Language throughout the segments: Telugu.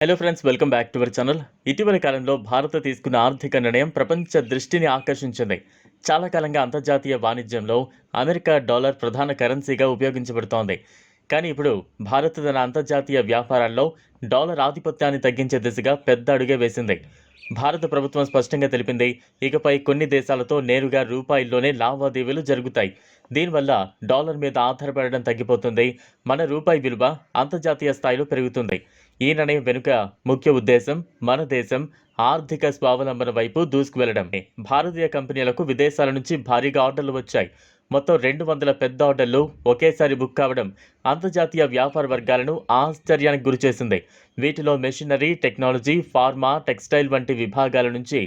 Hello friends welcome back to our channel ఇటీవల కాలంలో భారత్ తీసుకున్న ఆర్థిక నిర్ణయం ప్రపంచ దృష్టిని ఆకర్షించింది. చాలా కాలంగా అంతర్జాతీయ వాణిజ్యంలో అమెరికా డాలర్ ప్రధాన కరెన్సీగా ఉపయోగించబడుతోంది. కానీ ఇప్పుడు భారత్ తన అంతర్జాతీయ వ్యాపారాల్లో డాలర్ ఆధిపత్యాన్ని తగ్గించే దిశగా పెద్ద అడుగే వేసింది. భారత ప్రభుత్వం స్పష్టంగా తెలిపింది ఇకపై కొన్ని దేశాలతో నేరుగా రూపాయిల్లోనే లావాదేవీలు జరుగుతాయి. దీనివల్ల డాలర్ మీద ఆధారపడడం తగ్గిపోతుంది మన రూపాయి విలువ అంతర్జాతీయ స్థాయిలో పెరుగుతుంది. ఈ నిర్ణయం వెనుక ముఖ్య ఉద్దేశం మన దేశం ఆర్థిక స్వావలంబన వైపు దూసుకువెళ్ళడమే. భారతీయ కంపెనీలకు విదేశాల నుంచి భారీగా ఆర్డర్లు వచ్చాయి. మొత్తం రెండు వందల పెద్ద ఆర్డర్లు ఒకేసారి బుక్ కావడం అంతర్జాతీయ వ్యాపార వర్గాలను ఆశ్చర్యానికి గురిచేసింది వీటిలో మెషినరీ టెక్నాలజీ ఫార్మా టెక్స్టైల్ వంటి విభాగాల నుంచి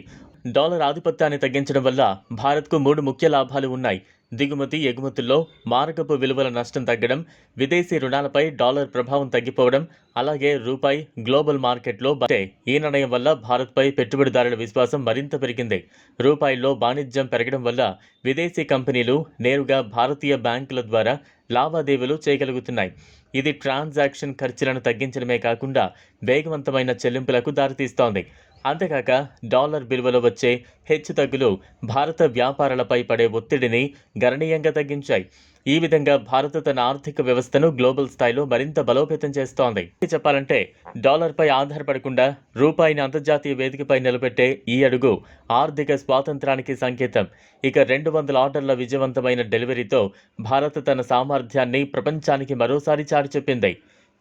డాలర్ ఆధిపత్యాన్ని తగ్గించడం వల్ల భారత్కు మూడు ముఖ్య లాభాలు ఉన్నాయి. దిగుమతి ఎగుమతుల్లో మారకపు విలువల నష్టం తగ్గడం విదేశీ రుణాలపై డాలర్ ప్రభావం తగ్గిపోవడం అలాగే రూపాయి గ్లోబల్ మార్కెట్లో బటే ఈ నిర్ణయం వల్ల భారత్పై పెట్టుబడిదారుల విశ్వాసం మరింత పెరిగింది. రూపాయిలో వాణిజ్యం పెరగడం వల్ల విదేశీ కంపెనీలు నేరుగా భారతీయ బ్యాంకుల ద్వారా లావాదేవీలు చేయగలుగుతున్నాయి. ఇది ట్రాన్సాక్షన్ ఖర్చులను తగ్గించడమే కాకుండా వేగవంతమైన చెల్లింపులకు దారితీస్తోంది. అంతేకాక డాలర్ విలువలో వచ్చే హెచ్చుతగ్గులు భారత వ్యాపారాలపై పడే ఒత్తిడిని గణనీయంగా తగ్గించాయి. ఈ విధంగా భారత్ తన ఆర్థిక వ్యవస్థను గ్లోబల్ స్థాయిలో మరింత బలోపేతం చేస్తోంది. చెప్పాలంటే డాలర్పై ఆధారపడకుండా రూపాయిని అంతర్జాతీయ వేదికపై నిలబెట్టే ఈ అడుగు ఆర్థిక స్వాతంత్రానికి సంకేతం. ఇక రెండు వందల ఆర్డర్ల విజయవంతమైన డెలివరీతో భారత్ తన సామర్థ్యాన్ని ప్రపంచానికి మరోసారి చాటి చెప్పింది